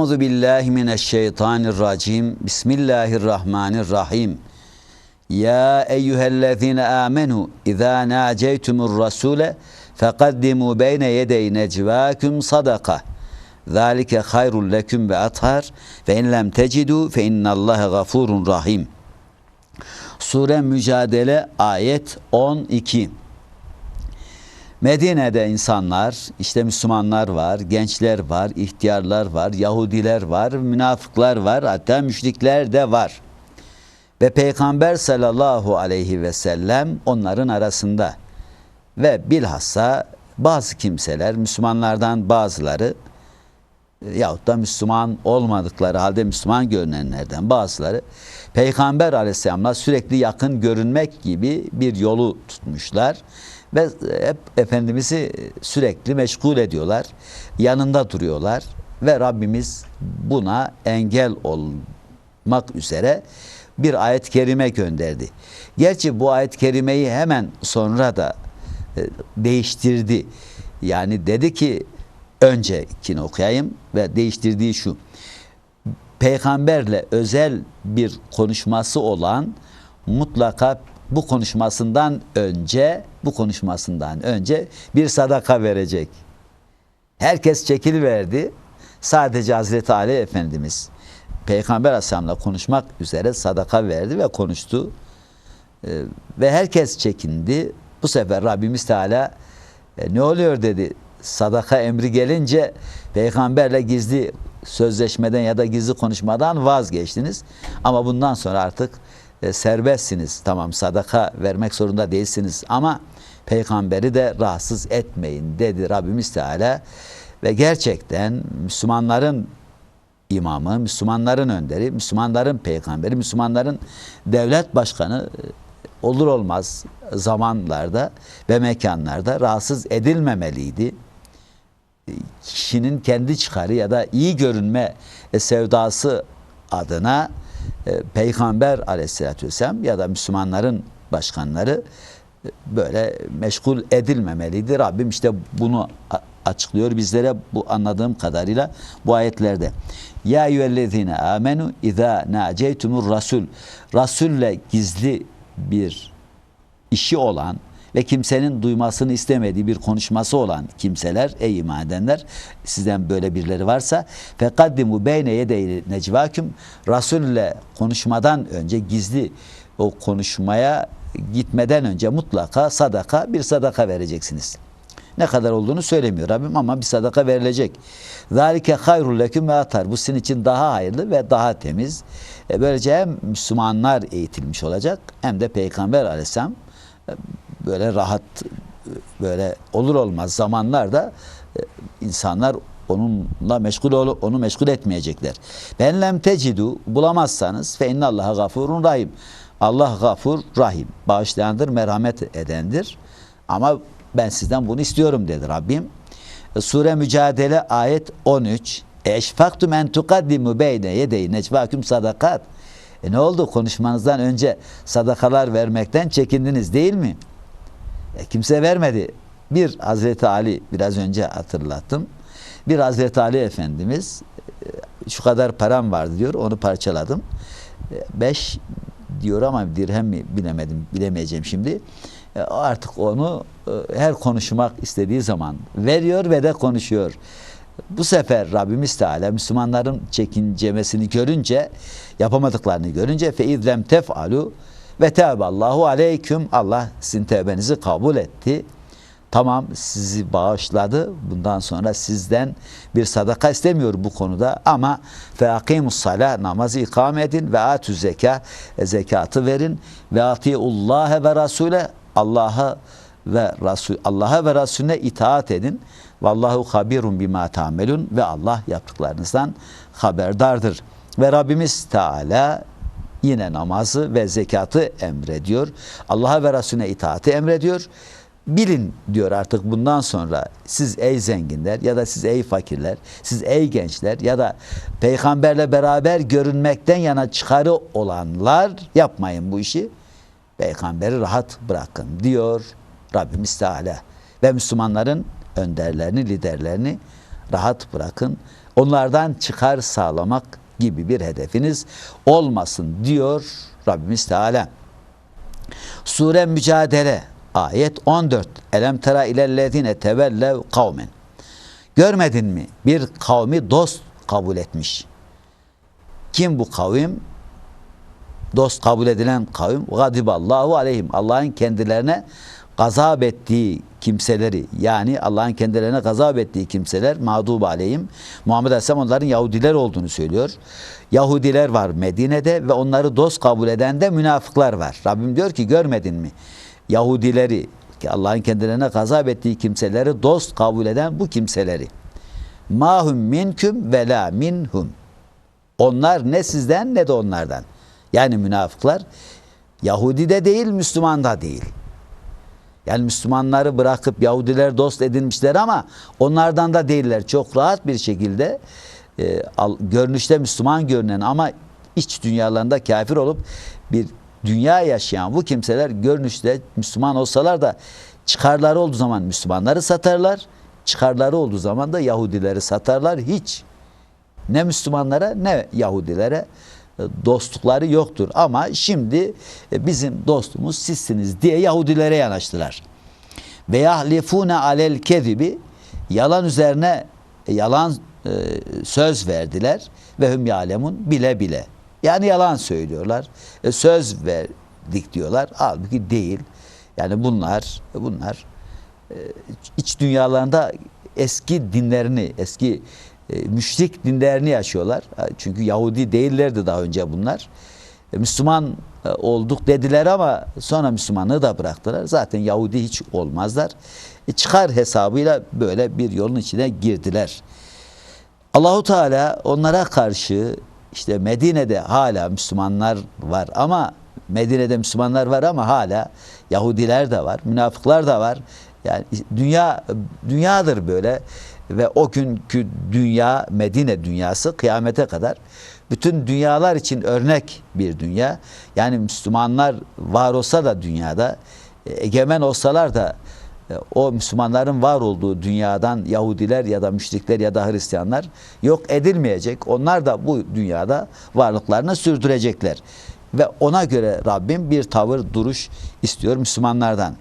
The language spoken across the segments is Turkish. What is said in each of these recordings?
Euzu billahi mineşşeytanirracim. Bismillahirrahmanirrahim. Ya eyyühellezine amenu izâ nâceytumur rasûle fekaddimu beyne yedey necvâküm sadaka. Zalike hayrul leküm ve athar ve in lem tecidû fe innallâhe gafurun rahim. Sure Mücadele ayet 12. Medine'de insanlar, işte Müslümanlar var, gençler var, ihtiyarlar var, Yahudiler var, münafıklar var, hatta müşrikler de var. Ve Peygamber sallallahu aleyhi ve sellem onların arasında. Ve bilhassa bazı kimseler, Müslümanlardan bazıları yahut da Müslüman olmadıkları halde Müslüman görünenlerden bazıları Peygamber aleyhisselamla sürekli yakın görünmek gibi bir yolu tutmuşlar ve hep Efendimiz'i sürekli meşgul ediyorlar. Yanında duruyorlar ve Rabbimiz buna engel olmak üzere bir ayet-i kerime gönderdi. Gerçi bu ayet-i kerimeyi hemen sonra da e, değiştirdi. Yani dedi ki öncekini okuyayım ve değiştirdiği şu. Peygamberle özel bir konuşması olan mutlaka bu konuşmasından önce bu konuşmasından önce bir sadaka verecek. Herkes çekil verdi. Sadece Hazreti Ali Efendimiz Peygamber Aleyhisselam'la konuşmak üzere sadaka verdi ve konuştu. Ee, ve herkes çekindi. Bu sefer Rabbimiz Teala e, ne oluyor dedi. Sadaka emri gelince peygamberle gizli sözleşmeden ya da gizli konuşmadan vazgeçtiniz. Ama bundan sonra artık e, serbestsiniz. Tamam sadaka vermek zorunda değilsiniz ama peygamberi de rahatsız etmeyin dedi Rabbimiz Teala. Ve gerçekten Müslümanların imamı, Müslümanların önderi, Müslümanların peygamberi, Müslümanların devlet başkanı e, olur olmaz zamanlarda ve mekanlarda rahatsız edilmemeliydi. Kişinin kendi çıkarı ya da iyi görünme sevdası adına e, Peygamber aleyhissalatü vesselam ya da Müslümanların başkanları e, böyle meşgul edilmemeliydi. Rabbim işte bunu açıklıyor bizlere bu anladığım kadarıyla bu ayetlerde. Ya eyyühellezine amenu izâ nâceytumur rasul. Rasulle gizli bir işi olan ve kimsenin duymasını istemediği bir konuşması olan kimseler ey iman edenler sizden böyle birileri varsa fekaddimu beyne yedey necvaküm Resul'le konuşmadan önce gizli o konuşmaya gitmeden önce mutlaka sadaka bir sadaka vereceksiniz. Ne kadar olduğunu söylemiyor Rabbim ama bir sadaka verilecek. Zalike hayrul leküm ve atar. Bu sizin için daha hayırlı ve daha temiz. E böylece hem Müslümanlar eğitilmiş olacak hem de Peygamber aleyhisselam böyle rahat böyle olur olmaz zamanlarda e, insanlar onunla meşgul olup onu meşgul etmeyecekler. Ben lem tecidu bulamazsanız fe innallaha gafurun rahim. Allah gafur rahim. Bağışlayandır, merhamet edendir. Ama ben sizden bunu istiyorum dedi Rabbim. Sure Mücadele ayet 13. Eşfaktum en tukaddimu beyne yedey necvaküm sadakat. E ne oldu? Konuşmanızdan önce sadakalar vermekten çekindiniz değil mi? E kimse vermedi. Bir Hazreti Ali biraz önce hatırlattım. Bir Hazreti Ali Efendimiz e, şu kadar param vardı diyor. Onu parçaladım. E, beş diyor ama dirhem mi bilemedim. Bilemeyeceğim şimdi. E, artık onu her konuşmak istediği zaman veriyor ve de konuşuyor. Bu sefer Rabbimiz Teala Müslümanların çekincemesini görünce, yapamadıklarını görünce fe izlem tef'alu ve teballahu aleyküm Allah sizin tevbenizi kabul etti. Tamam sizi bağışladı. Bundan sonra sizden bir sadaka istemiyor bu konuda ama fe akimus salah namazı ikame edin ve atü zeka e, zekatı verin ve atiullaha ve rasule Allah'a ve Rasul Allah'a ve Resulüne itaat edin. Vallahu habirun bima tamelun ve Allah yaptıklarınızdan haberdardır. Ve Rabbimiz Teala yine namazı ve zekatı emrediyor. Allah'a ve Resulüne itaati emrediyor. Bilin diyor artık bundan sonra siz ey zenginler ya da siz ey fakirler, siz ey gençler ya da peygamberle beraber görünmekten yana çıkarı olanlar yapmayın bu işi. Peygamberi rahat bırakın diyor Rabbimiz Teala. Ve Müslümanların önderlerini, liderlerini rahat bırakın. Onlardan çıkar sağlamak gibi bir hedefiniz olmasın diyor Rabbimiz Teala. Sure Mücadele ayet 14. Elem tera ilellezine tevellev kavmen. Görmedin mi? Bir kavmi dost kabul etmiş. Kim bu kavim? Dost kabul edilen kavim. Gadiballahu aleyhim. Allah'ın kendilerine gazap ettiği kimseleri yani Allah'ın kendilerine gazap ettiği kimseler mağdub aleyhim. Muhammed Aleyhisselam onların Yahudiler olduğunu söylüyor. Yahudiler var Medine'de ve onları dost kabul eden de münafıklar var. Rabbim diyor ki görmedin mi? Yahudileri Allah'ın kendilerine gazap ettiği kimseleri dost kabul eden bu kimseleri. Mahum minküm ve la minhum. Onlar ne sizden ne de onlardan. Yani münafıklar Yahudi de değil, Müslüman da değil. Yani Müslümanları bırakıp Yahudiler dost edinmişler ama onlardan da değiller. Çok rahat bir şekilde e, al, görünüşte Müslüman görünen ama iç dünyalarında kafir olup bir dünya yaşayan bu kimseler görünüşte Müslüman olsalar da çıkarları olduğu zaman Müslümanları satarlar. Çıkarları olduğu zaman da Yahudileri satarlar. Hiç ne Müslümanlara ne Yahudilere dostlukları yoktur. Ama şimdi e, bizim dostumuz sizsiniz diye Yahudilere yanaştılar. Ve yahlifune alel kezibi yalan üzerine e, yalan e, söz verdiler ve hüm yalemun bile bile. Yani yalan söylüyorlar. E, söz verdik diyorlar. Halbuki değil. Yani bunlar bunlar e, iç dünyalarında eski dinlerini, eski e, müşrik dinlerini yaşıyorlar. Çünkü Yahudi değillerdi daha önce bunlar. E, Müslüman e, olduk dediler ama sonra Müslümanlığı da bıraktılar. Zaten Yahudi hiç olmazlar. E, çıkar hesabıyla böyle bir yolun içine girdiler. Allahu Teala onlara karşı işte Medine'de hala Müslümanlar var ama Medine'de Müslümanlar var ama hala Yahudiler de var, münafıklar da var. Yani dünya dünyadır böyle ve o günkü dünya Medine dünyası kıyamete kadar bütün dünyalar için örnek bir dünya. Yani Müslümanlar var olsa da dünyada e, egemen olsalar da e, o Müslümanların var olduğu dünyadan Yahudiler ya da müşrikler ya da Hristiyanlar yok edilmeyecek. Onlar da bu dünyada varlıklarını sürdürecekler. Ve ona göre Rabbim bir tavır, duruş istiyor Müslümanlardan.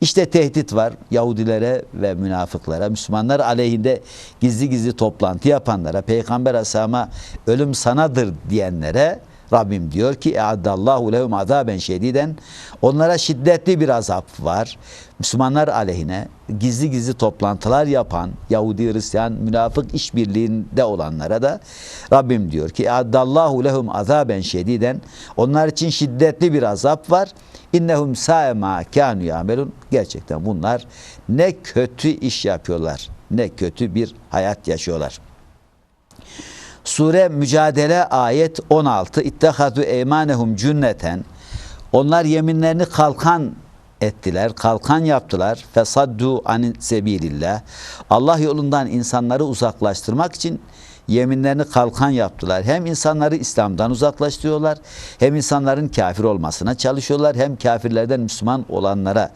İşte tehdit var Yahudilere ve münafıklara, Müslümanlar aleyhinde gizli gizli toplantı yapanlara, Peygamber Aleyhisselam'a ölüm sanadır diyenlere Rabbim diyor ki eaddallahu lehum azaben şediden onlara şiddetli bir azap var. Müslümanlar aleyhine gizli gizli toplantılar yapan Yahudi, Hristiyan, münafık işbirliğinde olanlara da Rabbim diyor ki eaddallahu lehum azaben şediden onlar için şiddetli bir azap var. İnnehum sa'e ma kanu yamelun. Gerçekten bunlar ne kötü iş yapıyorlar. Ne kötü bir hayat yaşıyorlar. Sure Mücadele ayet 16. İttehadu eymanehum cünneten. Onlar yeminlerini kalkan ettiler, kalkan yaptılar. Fesaddu an sebilillah. Allah yolundan insanları uzaklaştırmak için yeminlerini kalkan yaptılar. Hem insanları İslam'dan uzaklaştırıyorlar, hem insanların kafir olmasına çalışıyorlar, hem kafirlerden Müslüman olanlara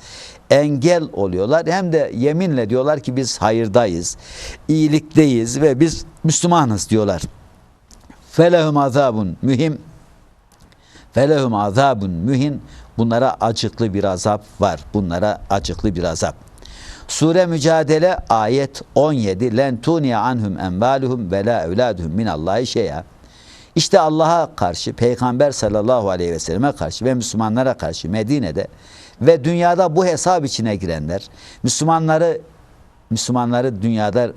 engel oluyorlar. Hem de yeminle diyorlar ki biz hayırdayız, iyilikteyiz ve biz Müslümanız diyorlar. Felehum azabun mühim. Felehum azabun mühin. Bunlara acıklı bir azap var. Bunlara acıklı bir azap. Sure Mücadele ayet 17. Len tuniye anhum envaluhum ve la evladuhum min Allahi şey'a. İşte Allah'a karşı, Peygamber sallallahu aleyhi ve selleme karşı ve Müslümanlara karşı Medine'de ve dünyada bu hesap içine girenler, Müslümanları Müslümanları dünyada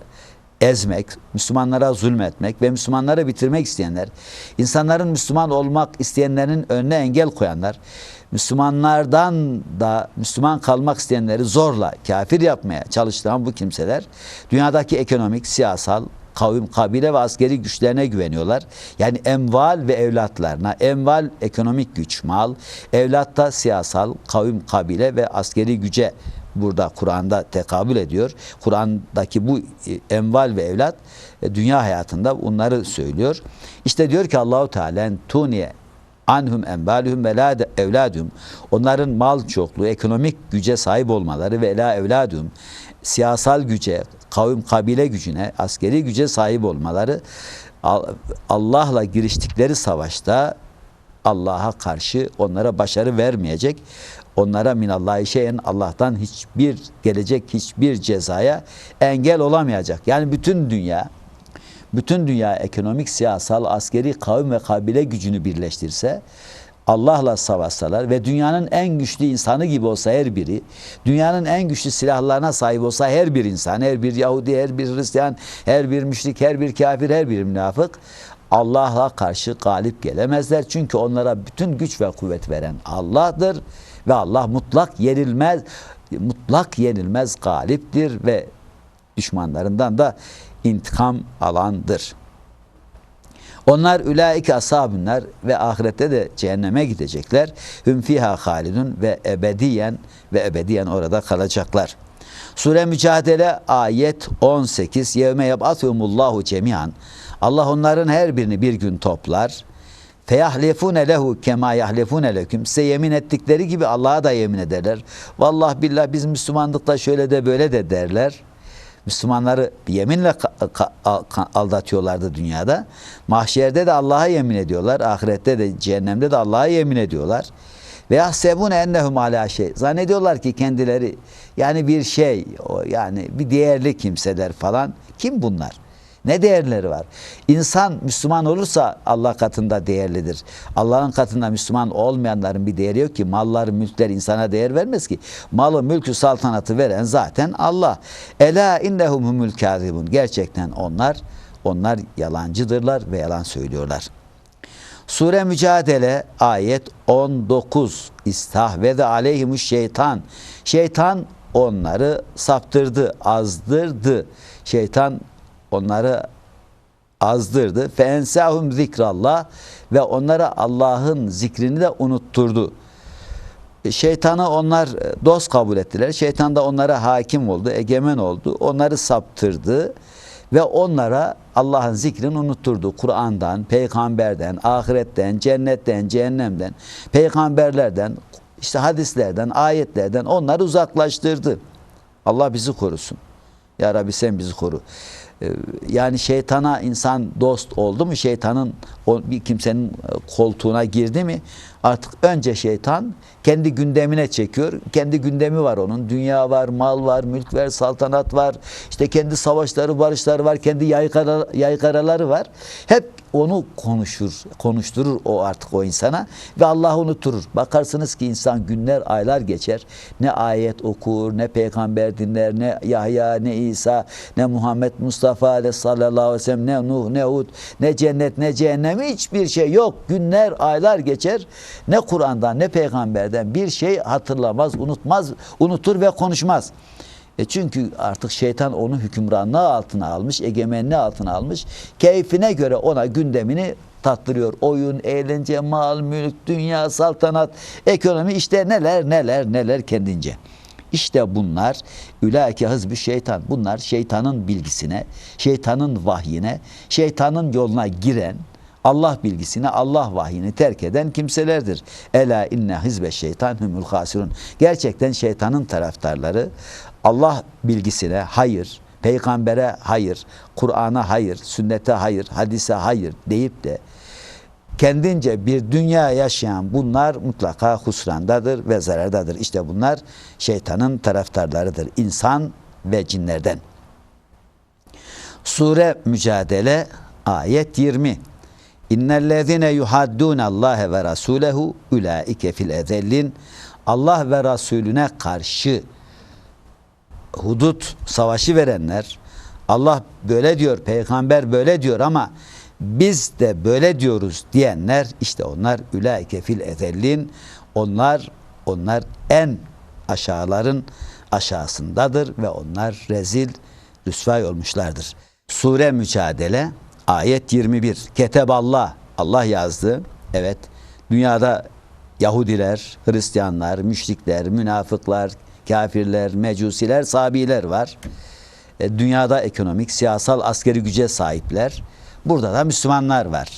ezmek, Müslümanlara zulmetmek ve Müslümanları bitirmek isteyenler, insanların Müslüman olmak isteyenlerin önüne engel koyanlar, Müslümanlardan da Müslüman kalmak isteyenleri zorla kafir yapmaya çalıştıran bu kimseler dünyadaki ekonomik, siyasal, kavim, kabile ve askeri güçlerine güveniyorlar. Yani emval ve evlatlarına, emval ekonomik güç, mal, evlatta siyasal, kavim, kabile ve askeri güce burada Kur'an'da tekabül ediyor. Kur'an'daki bu e, enval ve evlat e, dünya hayatında bunları söylüyor. İşte diyor ki Allahu Teala tuniye anhum enbaluhum ve la evladum onların mal çokluğu ekonomik güce sahip olmaları ve la evladum siyasal güce kavim kabile gücüne, askeri güce sahip olmaları Al- Allah'la giriştikleri savaşta Allah'a karşı onlara başarı vermeyecek. Onlara minallahi şeyen Allah'tan hiçbir gelecek hiçbir cezaya engel olamayacak. Yani bütün dünya bütün dünya ekonomik, siyasal, askeri, kavim ve kabile gücünü birleştirse Allah'la savaşsalar ve dünyanın en güçlü insanı gibi olsa her biri, dünyanın en güçlü silahlarına sahip olsa her bir insan, her bir Yahudi, her bir Hristiyan, her bir müşrik, her bir kafir, her bir münafık Allah'a karşı galip gelemezler. Çünkü onlara bütün güç ve kuvvet veren Allah'tır ve Allah mutlak yenilmez, mutlak yenilmez galiptir ve düşmanlarından da intikam alandır. Onlar ülaike ashabünler ve ahirette de cehenneme gidecekler. Hüm fiha halidun ve ebediyen ve ebediyen orada kalacaklar. Sure Mücadele ayet 18. Yevme yeb'athumullahu cemiyan. Allah onların her birini bir gün toplar. Feyahlefune lehu kema yahlefune leküm. Size yemin ettikleri gibi Allah'a da yemin ederler. Vallahi billah biz Müslümanlıkta şöyle de böyle de derler. Müslümanları yeminle aldatıyorlardı dünyada. Mahşerde de Allah'a yemin ediyorlar. Ahirette de cehennemde de Allah'a yemin ediyorlar. Ve yahsebune ennehum ala şey. Zannediyorlar ki kendileri yani bir şey yani bir değerli kimseler falan. Kim bunlar? Ne değerleri var? İnsan Müslüman olursa Allah katında değerlidir. Allah'ın katında Müslüman olmayanların bir değeri yok ki. Mallar, mülkler insana değer vermez ki. Malı, mülkü, saltanatı veren zaten Allah. Ela innehum humul kazibun. Gerçekten onlar onlar yalancıdırlar ve yalan söylüyorlar. Sure Mücadele ayet 19 İstahvede aleyhimuş şeytan. Şeytan onları saptırdı, azdırdı. Şeytan onları azdırdı. Fe ensahum zikrallah ve onlara Allah'ın zikrini de unutturdu. Şeytanı onlar dost kabul ettiler. Şeytan da onlara hakim oldu, egemen oldu. Onları saptırdı ve onlara Allah'ın zikrini unutturdu. Kur'an'dan, peygamberden, ahiretten, cennetten, cehennemden, peygamberlerden, işte hadislerden, ayetlerden onları uzaklaştırdı. Allah bizi korusun. Ya Rabbi sen bizi koru. Ee, Yani şeytana insan dost oldu mu şeytanın bir kimsenin koltuğuna girdi mi artık önce şeytan kendi gündemine çekiyor. Kendi gündemi var onun. Dünya var, mal var, mülk var, saltanat var. İşte kendi savaşları, barışları var. Kendi yaygara, yaygaraları var. Hep onu konuşur, konuşturur o artık o insana ve Allah'ı unuturur. Bakarsınız ki insan günler, aylar geçer. Ne ayet okur, ne peygamber dinler, ne Yahya, ne İsa, ne Muhammed Mustafa de sallallahu aleyhi ve sellem, ne Nuh, ne Hud, ne cennet, ne cehennem hiçbir şey yok. Günler, aylar geçer. Ne Kur'an'dan, ne peygamberden bir şey hatırlamaz, unutmaz, unutur ve konuşmaz. E çünkü artık şeytan onu hükümranlığı altına almış, egemenliği altına almış. Keyfine göre ona gündemini tattırıyor. Oyun, eğlence, mal, mülk, dünya, saltanat, ekonomi işte neler neler neler kendince. İşte bunlar ülâke hızbü şeytan. Bunlar şeytanın bilgisine, şeytanın vahyine, şeytanın yoluna giren, Allah bilgisini, Allah vahyini terk eden kimselerdir. Ela inne hizbe şeytan humul hasirun. Gerçekten şeytanın taraftarları Allah bilgisine hayır, peygambere hayır, Kur'an'a hayır, sünnete hayır, hadise hayır deyip de kendince bir dünya yaşayan bunlar mutlaka husrandadır ve zarardadır. İşte bunlar şeytanın taraftarlarıdır. İnsan ve cinlerden. Sure Mücadele ayet 20. İnnellezine yuhaddun Allah ve rasulehu ulaike fil ezellin. Allah ve Resulüne karşı hudut savaşı verenler Allah böyle diyor, peygamber böyle diyor ama biz de böyle diyoruz diyenler işte onlar ulaike fil ezellin. Onlar onlar en aşağıların aşağısındadır ve onlar rezil rüsvay olmuşlardır. Sure Mücadele ayet 21. Keteballah Allah yazdı. Evet. Dünyada Yahudiler, Hristiyanlar, müşrikler, münafıklar, kafirler, mecusiler, sabiler var. E, dünyada ekonomik, siyasal, askeri güce sahipler. Burada da Müslümanlar var.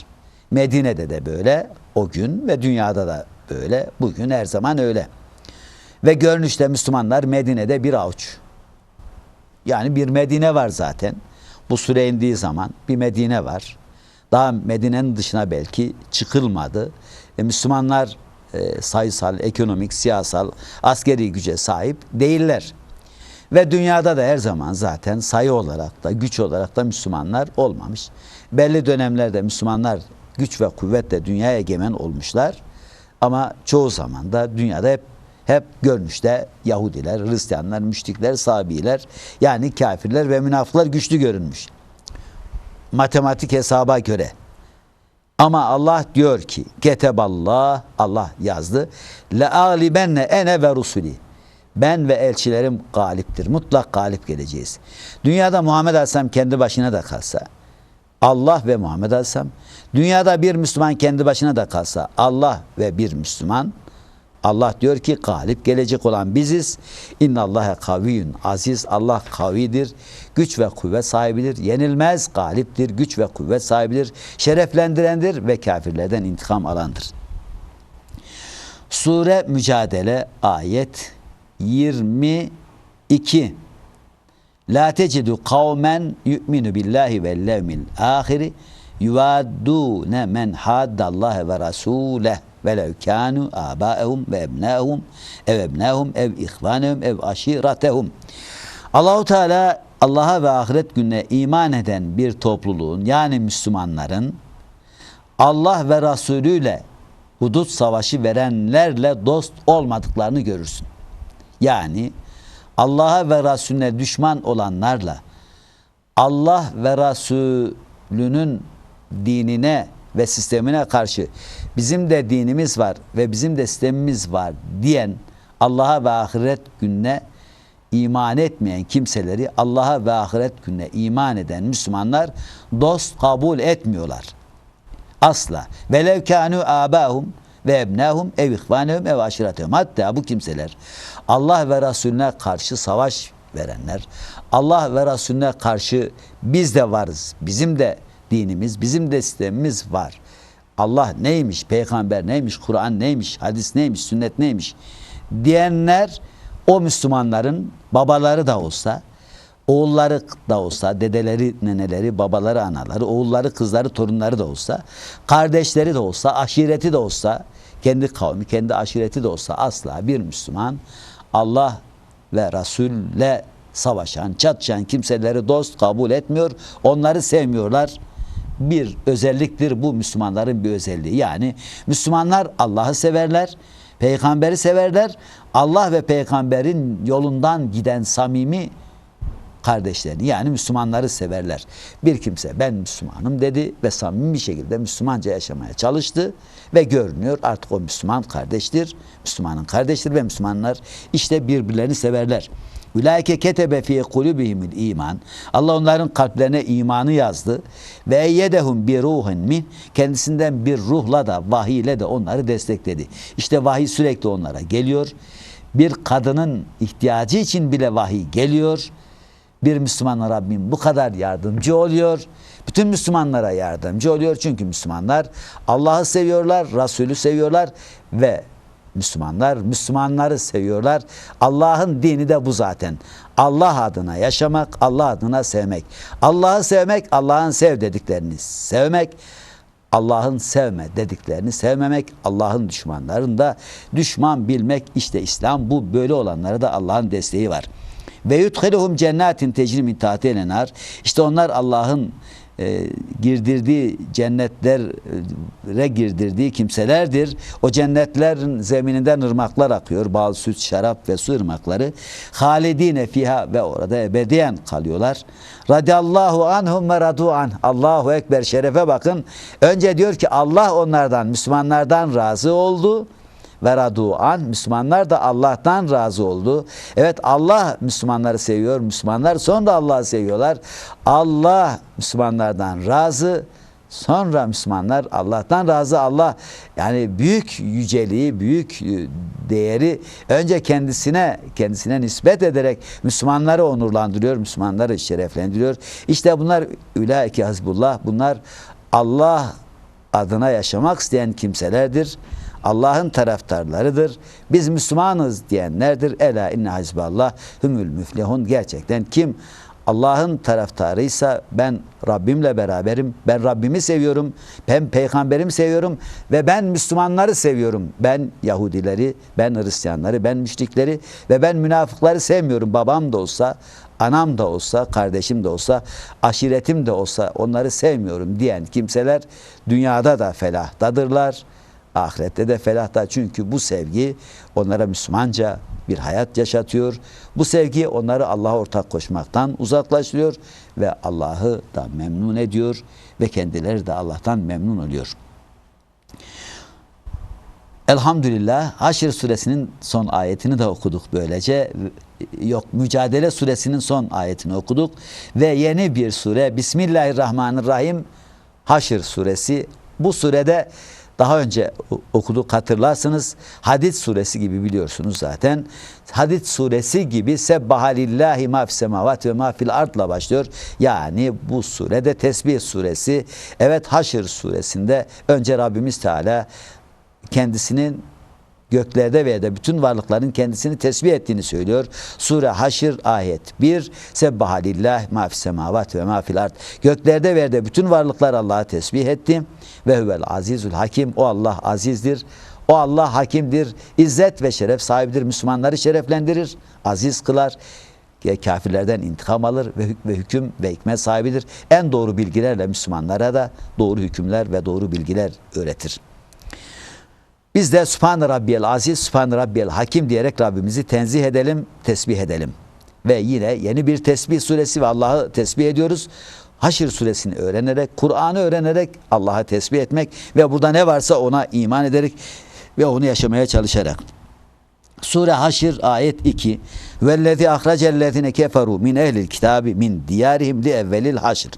Medine'de de böyle o gün ve dünyada da böyle. Bugün her zaman öyle. Ve görünüşte Müslümanlar Medine'de bir avuç. Yani bir Medine var zaten. Bu sure indiği zaman bir Medine var. Daha Medine'nin dışına belki çıkılmadı. E, Müslümanlar e, sayısal, ekonomik, siyasal, askeri güce sahip değiller. Ve dünyada da her zaman zaten sayı olarak da güç olarak da Müslümanlar olmamış. Belli dönemlerde Müslümanlar güç ve kuvvetle dünyaya egemen olmuşlar. Ama çoğu zaman da dünyada hep hep görünüşte Yahudiler, Hristiyanlar, müşrikler, Sabiler yani kafirler ve münafıklar güçlü görünmüş. Matematik hesaba göre. Ama Allah diyor ki Keteballah Allah yazdı. Le alibenne ene ve rusuli. Ben ve elçilerim galiptir. Mutlak galip geleceğiz. Dünyada Muhammed Aleyhisselam kendi başına da kalsa, Allah ve Muhammed Aleyhisselam, dünyada bir Müslüman kendi başına da kalsa, Allah ve bir Müslüman, Allah diyor ki galip gelecek olan biziz. İnna Allahe kaviyyun aziz. Allah kavidir. Güç ve kuvvet sahibidir. Yenilmez galiptir. Güç ve kuvvet sahibidir. Şereflendirendir ve kafirlerden intikam alandır. Sure Mücadele ayet 22 La tecidu kavmen yu'minu billahi vel levmil ahiri yuvaddune men haddallahe ve rasuleh velev kanu abaehum ve ebnahum ev ebnahum ev ihvanehum ev aşiretehum Allahu Teala Allah'a ve ahiret gününe iman eden bir topluluğun yani Müslümanların Allah ve Resulü ile hudut savaşı verenlerle dost olmadıklarını görürsün. Yani Allah'a ve Resulüne düşman olanlarla Allah ve Resulünün dinine ve sistemine karşı bizim de dinimiz var ve bizim de sistemimiz var diyen Allah'a ve ahiret gününe iman etmeyen kimseleri Allah'a ve ahiret gününe iman eden Müslümanlar dost kabul etmiyorlar. Asla. Velev kânû âbâhum ve ebnâhum ev ihvânehum ev aşiretehum. Hatta bu kimseler Allah ve Resulüne karşı savaş verenler, Allah ve Resulüne karşı biz de varız, bizim de dinimiz, bizim de sistemimiz var. Allah neymiş, peygamber neymiş, Kur'an neymiş, hadis neymiş, sünnet neymiş diyenler o Müslümanların babaları da olsa, oğulları da olsa, dedeleri, neneleri, babaları, anaları, oğulları, kızları, torunları da olsa, kardeşleri de olsa, aşireti de olsa, kendi kavmi, kendi aşireti de olsa asla bir Müslüman Allah ve Resul'le savaşan, çatışan kimseleri dost kabul etmiyor. Onları sevmiyorlar. Bir özelliktir bu Müslümanların bir özelliği. Yani Müslümanlar Allah'ı severler, peygamberi severler. Allah ve peygamberin yolundan giden samimi kardeşlerini yani Müslümanları severler. Bir kimse ben Müslümanım dedi ve samimi bir şekilde Müslümanca yaşamaya çalıştı ve görünüyor artık o Müslüman kardeştir. Müslümanın kardeştir ve Müslümanlar işte birbirlerini severler. Ulaike ketebe fi kulubihimul iman. Allah onların kalplerine imanı yazdı ve eyyedehum bir ruhin min. Kendisinden bir ruhla da vahiy ile de onları destekledi. İşte vahiy sürekli onlara geliyor. Bir kadının ihtiyacı için bile vahiy geliyor bir Müslümana Rabbim bu kadar yardımcı oluyor. Bütün Müslümanlara yardımcı oluyor. Çünkü Müslümanlar Allah'ı seviyorlar, Resulü seviyorlar ve Müslümanlar Müslümanları seviyorlar. Allah'ın dini de bu zaten. Allah adına yaşamak, Allah adına sevmek. Allah'ı sevmek, Allah'ın sev dediklerini sevmek. Allah'ın sevme dediklerini sevmemek, Allah'ın düşmanlarını da düşman bilmek. İşte İslam bu böyle olanlara da Allah'ın desteği var. Ve yudhiluhum cennetin tecri min tahtiha. İşte onlar Allah'ın e, girdirdiği cennetlere girdirdiği kimselerdir. O cennetlerin zemininden ırmaklar akıyor. Bal, süt, şarap ve su ırmakları. Halidine fiha ve orada ebediyen kalıyorlar. Radiyallahu anhum ve radu an. Allahu Ekber şerefe bakın. Önce diyor ki Allah onlardan, Müslümanlardan razı oldu ve an Müslümanlar da Allah'tan razı oldu. Evet Allah Müslümanları seviyor. Müslümanlar sonra Allah'ı seviyorlar. Allah Müslümanlardan razı. Sonra Müslümanlar Allah'tan razı. Allah yani büyük yüceliği, büyük değeri önce kendisine kendisine nispet ederek Müslümanları onurlandırıyor, Müslümanları şereflendiriyor. İşte bunlar ülaike hazbullah. Bunlar Allah adına yaşamak isteyen kimselerdir. Allah'ın taraftarlarıdır. Biz Müslümanız diyenlerdir. Ela inne hizballah humul müflihun. Gerçekten kim Allah'ın taraftarıysa ben Rabbimle beraberim. Ben Rabbimi seviyorum. Ben peygamberimi seviyorum ve ben Müslümanları seviyorum. Ben Yahudileri, ben Hristiyanları, ben müşrikleri ve ben münafıkları sevmiyorum. Babam da olsa, anam da olsa, kardeşim de olsa, aşiretim de olsa onları sevmiyorum diyen kimseler dünyada da felahtadırlar. Ahirette de felahta çünkü bu sevgi onlara Müslümanca bir hayat yaşatıyor. Bu sevgi onları Allah'a ortak koşmaktan uzaklaştırıyor ve Allah'ı da memnun ediyor ve kendileri de Allah'tan memnun oluyor. Elhamdülillah Haşr suresinin son ayetini de okuduk böylece. Yok Mücadele suresinin son ayetini okuduk ve yeni bir sure Bismillahirrahmanirrahim Haşr suresi. Bu surede daha önce okuduk hatırlarsınız. Hadid suresi gibi biliyorsunuz zaten. Hadid suresi gibi Sebbahalillahi ma fis semavat ve ma fil ardla başlıyor. Yani bu surede tesbih suresi. Evet Haşr suresinde önce Rabbimiz Teala kendisinin göklerde ve de bütün varlıkların kendisini tesbih ettiğini söylüyor. Sure Haşr ayet 1 Sebbaha lillah ma fis semavat ve ma fil ard. Göklerde ve de bütün varlıklar Allah'a tesbih etti. Ve huvel azizül hakim. O Allah azizdir. O Allah hakimdir. İzzet ve şeref sahibidir. Müslümanları şereflendirir. Aziz kılar kafirlerden intikam alır ve, hük ve hüküm ve hikmet sahibidir. En doğru bilgilerle Müslümanlara da doğru hükümler ve doğru bilgiler öğretir. Biz de Sübhane Rabbiyel Aziz, Sübhane Rabbiyel Hakim diyerek Rabbimizi tenzih edelim, tesbih edelim. Ve yine yeni bir tesbih suresi ve Allah'ı tesbih ediyoruz. Haşr suresini öğrenerek, Kur'an'ı öğrenerek Allah'a tesbih etmek ve burada ne varsa ona iman ederek ve onu yaşamaya çalışarak. Sure Haşr ayet 2 Vellezî ahracellezine keferu min ehlil kitabi min diyarihim li evvelil haşr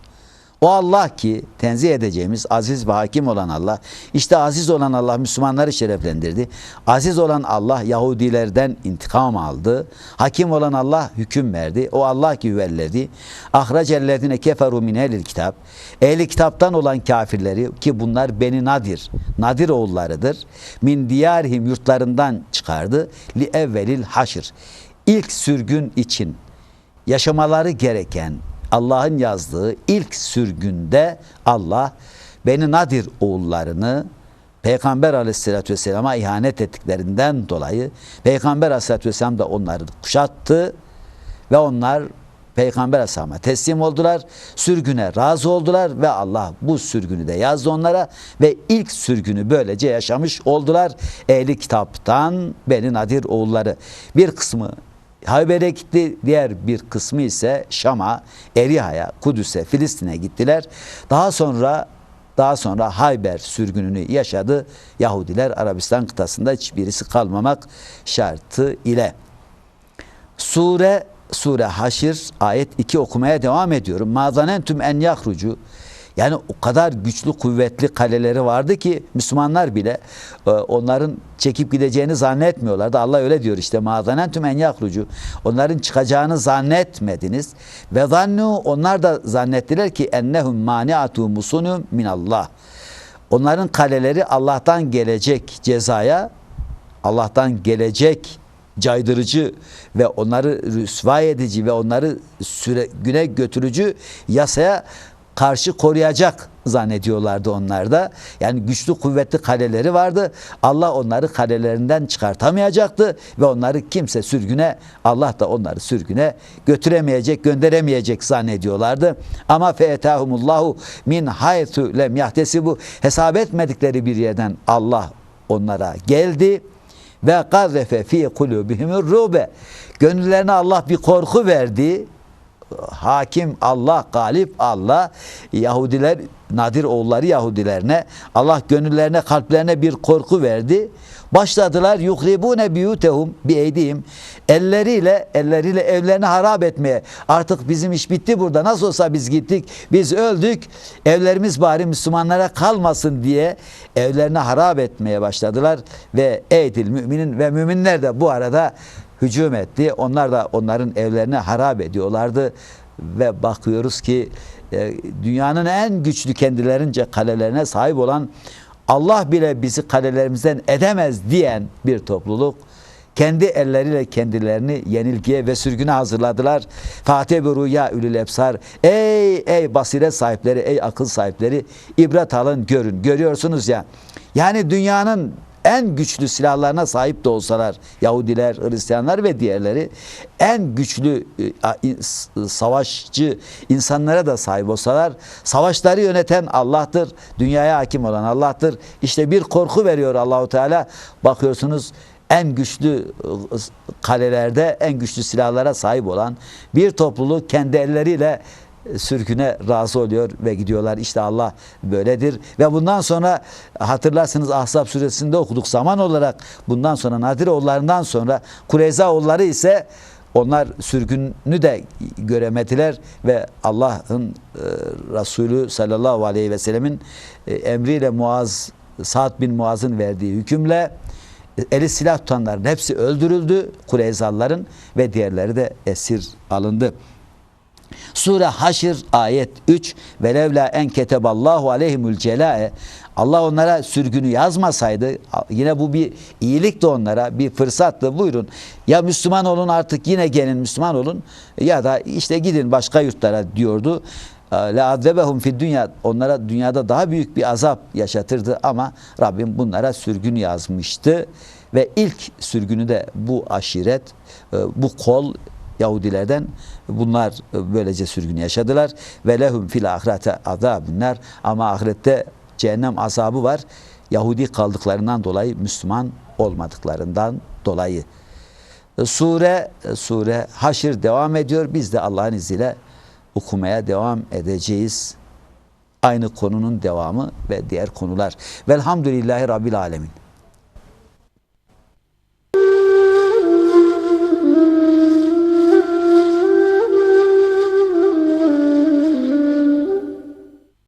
o Allah ki tenzih edeceğimiz aziz ve hakim olan Allah. İşte aziz olan Allah Müslümanları şereflendirdi. Aziz olan Allah Yahudilerden intikam aldı. Hakim olan Allah hüküm verdi. O Allah ki hüvelledi. Ahracellezine keferu min ehlil kitap. Ehli kitaptan olan kafirleri ki bunlar Beni Nadir. Nadir oğullarıdır. Min diyarihim yurtlarından çıkardı. Li evvelil haşr. İlk sürgün için yaşamaları gereken Allah'ın yazdığı ilk sürgünde Allah Beni Nadir oğullarını Peygamber aleyhissalatü vesselama ihanet ettiklerinden dolayı Peygamber aleyhissalatü vesselam da onları kuşattı ve onlar Peygamber aleyhisselama teslim oldular. Sürgüne razı oldular ve Allah bu sürgünü de yazdı onlara ve ilk sürgünü böylece yaşamış oldular. Ehli kitaptan Beni Nadir oğulları. Bir kısmı Hayber'e gitti. Diğer bir kısmı ise Şam'a, Eriha'ya, Kudüs'e, Filistin'e gittiler. Daha sonra daha sonra Hayber sürgününü yaşadı. Yahudiler Arabistan kıtasında hiçbirisi kalmamak şartı ile. Sure Sure Haşr ayet 2 okumaya devam ediyorum. Mazanentüm en yahrucu yani o kadar güçlü kuvvetli kaleleri vardı ki Müslümanlar bile e, onların çekip gideceğini zannetmiyorlardı. Allah öyle diyor işte mazanentum en yakrucu. Onların çıkacağını zannetmediniz. Ve zannu onlar da zannettiler ki ennehum mani'atu musunum minallah. Onların kaleleri Allah'tan gelecek cezaya Allah'tan gelecek caydırıcı ve onları rüsva edici ve onları süre, güne götürücü yasaya karşı koruyacak zannediyorlardı onlar da. Yani güçlü kuvvetli kaleleri vardı. Allah onları kalelerinden çıkartamayacaktı ve onları kimse sürgüne Allah da onları sürgüne götüremeyecek, gönderemeyecek zannediyorlardı. Ama feetahumullahu min haythu lem yahtesibu hesap etmedikleri bir yerden Allah onlara geldi ve gazrefe fi kulubihimur rube. Gönüllerine Allah bir korku verdi hakim Allah, galip Allah. Yahudiler, Nadir oğulları Yahudilerine Allah gönüllerine, kalplerine bir korku verdi. Başladılar yuhribune biyutehum bi eydihim. Elleriyle elleriyle evlerini harap etmeye. Artık bizim iş bitti burada. Nasıl olsa biz gittik. Biz öldük. Evlerimiz bari Müslümanlara kalmasın diye evlerini harap etmeye başladılar ve eydil müminin ve müminler de bu arada hücum etti. Onlar da onların evlerini harap ediyorlardı ve bakıyoruz ki e, dünyanın en güçlü kendilerince kalelerine sahip olan Allah bile bizi kalelerimizden edemez diyen bir topluluk kendi elleriyle kendilerini yenilgiye ve sürgüne hazırladılar. Fatih ve Rüya Ülül Ebsar. Ey ey basiret sahipleri, ey akıl sahipleri ibret alın, görün. Görüyorsunuz ya. Yani dünyanın en güçlü silahlarına sahip de olsalar Yahudiler, Hristiyanlar ve diğerleri en güçlü e, in- savaşçı insanlara da sahip olsalar savaşları yöneten Allah'tır. Dünyaya hakim olan Allah'tır. İşte bir korku veriyor Allahu Teala. Bakıyorsunuz en güçlü e, kalelerde en güçlü silahlara sahip olan bir topluluk kendi elleriyle e, sürgüne razı oluyor ve gidiyorlar. İşte Allah böyledir. Ve bundan sonra hatırlarsınız Ahzab suresinde okuduk zaman olarak bundan sonra Nadir oğullarından sonra Kureyza oğulları ise onlar sürgünü de göremediler ve Allah'ın e, Resulü sallallahu aleyhi ve sellemin e, emriyle Muaz Sa'd bin Muaz'ın verdiği hükümle eli silah tutanların hepsi öldürüldü Kureyzalıların ve diğerleri de esir alındı. Sure Haşr ayet 3 velevla en keteballahu aleyhimül celae Allah onlara sürgünü yazmasaydı yine bu bir iyilik de onlara bir fırsattı. Buyurun ya Müslüman olun artık yine gelin Müslüman olun ya da işte gidin başka yurtlara diyordu. La adrebehum fid dünya. Onlara dünyada daha büyük bir azap yaşatırdı ama Rabbim bunlara sürgün yazmıştı. Ve ilk sürgünü de bu aşiret e, bu kol Yahudilerden bunlar böylece sürgün yaşadılar ve lehum fil ahirete azabunlar ama ahirette cehennem azabı var. Yahudi kaldıklarından dolayı Müslüman olmadıklarından dolayı. Sure sure Haşr devam ediyor. Biz de Allah'ın izniyle okumaya devam edeceğiz. Aynı konunun devamı ve diğer konular. Velhamdülillahi Rabbil Alemin.